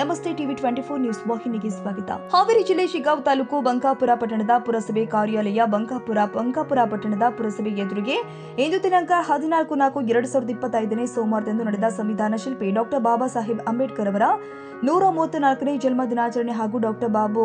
TV twenty four news ವಾಹಿನಿಗೆ ಸ್ವಾಗತ. ಹಾವೇರಿ ಜಿಲ್ಲೆ ಶಿಗಾವ್ ತಾಲೂಕು ಬಂಕಾಪುರ ಪಟ್ಟಣದ ಪುರಸಭೆ ಕಾರ್ಯಾಲಯ ಬಂಕಾಪುರ ಬಂಕಾಪುರ ಪಟ್ಟಣದ ಪುರಸಭೆ ಎದುರಿಗೆ ಇಂದು ದಿನಾಂಕ ಹದಿನಾಲ್ಕು ನಾಲ್ಕು ಎರಡು ಸಾವಿರದ ಇಪ್ಪತ್ತೈದನೇ ಸೋಮವಾರದಂದು ನಡೆದ ಸಂವಿಧಾನ ಶಿಲ್ಪಿ ಡಾಕ್ಟರ್ ಬಾಬಾ ಸಾಹೇಬ್ ಅಂಬೇಡ್ಕರ್ ಅವರ ನೂರ ಮೂವತ್ತ ನಾಲ್ಕನೇ ಜನ್ಮ ದಿನಾಚರಣೆ ಹಾಗೂ ಡಾಕ್ಟರ್ ಬಾಬು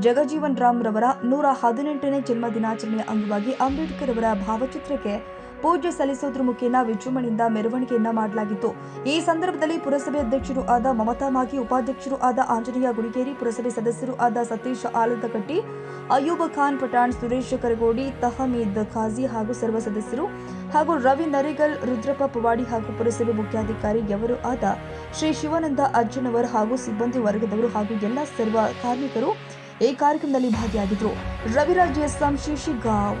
ಜಗಜೀವನ್ ರಾಮ್ ರವರ ನೂರ ಹದಿನೆಂಟನೇ ಜನ್ಮ ದಿನಾಚರಣೆಯ ಅಂಗವಾಗಿ ಅಂಬೇಡ್ಕರ್ ಅವರ ಭಾವಚಿತ್ರಕ್ಕೆ ಪೂಜೆ ಸಲ್ಲಿಸುವುದರ ಮುಖೇನ ವಿಜೃಂಭಣೆಯಿಂದ ಮೆರವಣಿಗೆಯನ್ನ ಮಾಡಲಾಗಿತ್ತು. ಈ ಸಂದರ್ಭದಲ್ಲಿ ಪುರಸಭೆ ಅಧ್ಯಕ್ಷರು ಆದ ಮಮತಾ ಮಾಗಿ, ಉಪಾಧ್ಯಕ್ಷರು ಆದ ಆಂಜನೇಯ ಗುಡಿಗೇರಿ, ಪುರಸಭೆ ಸದಸ್ಯರು ಆದ ಸತೀಶ್ ಆಲದಕಟ್ಟಿ ಅಯೂಬ್ ಖಾನ್ ಪಠಾಣ್, ಸುರೇಶ್ ಕರಗೋಡಿ, ತಹಮೀದ್ ಖಾಜಿ ಹಾಗೂ ಸರ್ವ ಸದಸ್ಯರು ಹಾಗೂ ರವಿ ನರೇಗಲ್, ರುದ್ರಪ್ಪ ಪವಾಡಿ ಹಾಗೂ ಪುರಸಭೆ ಮುಖ್ಯಾಧಿಕಾರಿ ಯವರು ಆದ ಶ್ರೀ ಶಿವಾನಂದ ಅಜ್ಜನವರ್ ಹಾಗೂ ಸಿಬ್ಬಂದಿ ವರ್ಗದವರು ಹಾಗೂ ಎಲ್ಲ ಸರ್ವ ಕಾರ್ಮಿಕರು ಈ ಕಾರ್ಯಕ್ರಮದಲ್ಲಿ ಭಾಗಿಯಾಗಿದ್ದರು ರವಿರಾಜ್ ಎಸ್ ಶಿಶಿಗಾಂವ್.